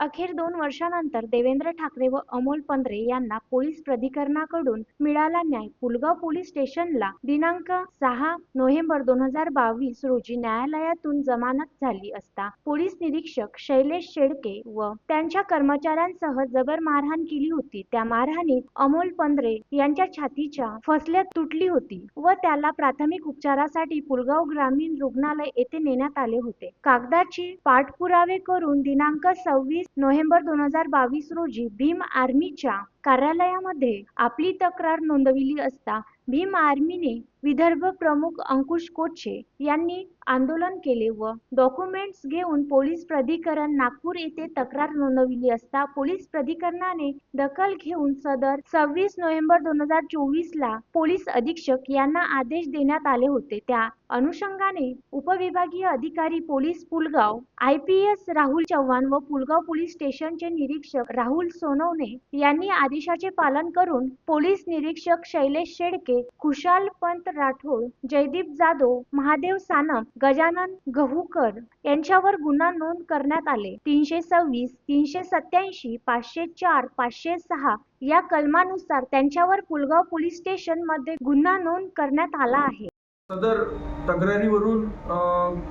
अखेर दोन वर्षानंतर देवेंद्र ठाकरे व अमोल पंधरे यांना पोलीस प्राधिकरणाकडून मिळाला न्याय. पुलगाव पोलीस स्टेशनला दिनांक सहा नोव्हेंबर दोन हजार बावीस रोजी न्यायालयातून जमानत झाली असता पोलीस निरीक्षक शैलेश शेडके व त्यांच्या कर्मचाऱ्यांसह जबर मारहाण केली होती. त्या मारहाणीत अमोल पंधरे यांच्या छातीच्या फसल्यात तुटली होती व त्याला प्राथमिक उपचारासाठी पुलगाव ग्रामीण रुग्णालय येथे नेण्यात आले होते. कागदाची पाठपुरावे करून दिनांक सव्वीस नोव्हेंबर दोन हजार बावीस रोजी भीम आर्मीच्या कार्यालयामध्ये आपली तक्रार नोंदविली असता भीम आर्मीने विदर्भ प्रमुख अंकुश कोचे यांनी आंदोलन केले व डॉक्युमेंट्स घेऊन पोलीस प्राधिकरण नागपूर येथे तक्रार नोंदविली असता पोलीस प्राधिकरणाने दखल घेऊन सदर सव्वीस नोव्हेंबर दोन हजार चोवीस ला पोलीस अधीक्षक यांना आदेश देण्यात आले होते. त्या अनुषंगाने उपविभागीय अधिकारी police Pulgaon I P S Rahul Chavan व पुलगाव पोलीस स्टेशनचे निरीक्षक राहुल सोनवणे यांनी आदेशाचे पालन करून पोलीस निरीक्षक शैलेश शेडके खुशाल पंत राठोड जयदीप जाधव महादेव सानप गजानन गहूकर यांच्यावर गुन्हा नोंद करण्यात आले. तीनशे सव्वीस तीनशे सत्याऐंशी पाचशे चार पाचशे सहा या कलमानुसार त्यांच्यावर पुलगाव पोलीस स्टेशनमध्ये गुन्हा नोंद करण्यात आला आहे. सदर तक्रारीवरून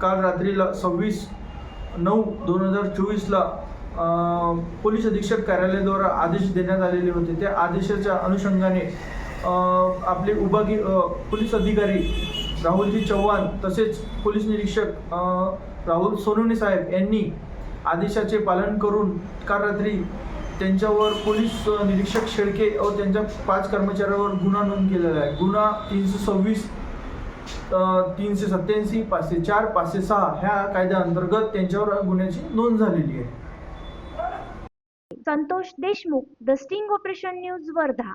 काल रात्रीला सव्वीस नऊ दोन हजार चोवीसला पोलीस अधीक्षक कार्यालयाद्वारा आदेश देण्यात आलेले होते. त्या आदेशाच्या अनुषंगाने आपले उभागी पोलीस अधिकारी राहुलजी चव्हाण तसेच पोलीस निरीक्षक राहुल सोनवणे साहेब यांनी आदेशाचे पालन करून काल रात्री त्यांच्यावर पोलीस निरीक्षक शेळके व त्यांच्या पाच कर्मचाऱ्यावर गुन्हा नोंद केलेला आहे. गुन्हा तीनशे सव्वीस तीनशे सत्याऐंशी पाचशे चार पाचशे सहा ह्या कायद्याअंतर्गत त्यांच्यावर गुन्ह्याची नोंद झालेली आहे. Santosh Deshmukh the sting operation news Wardha.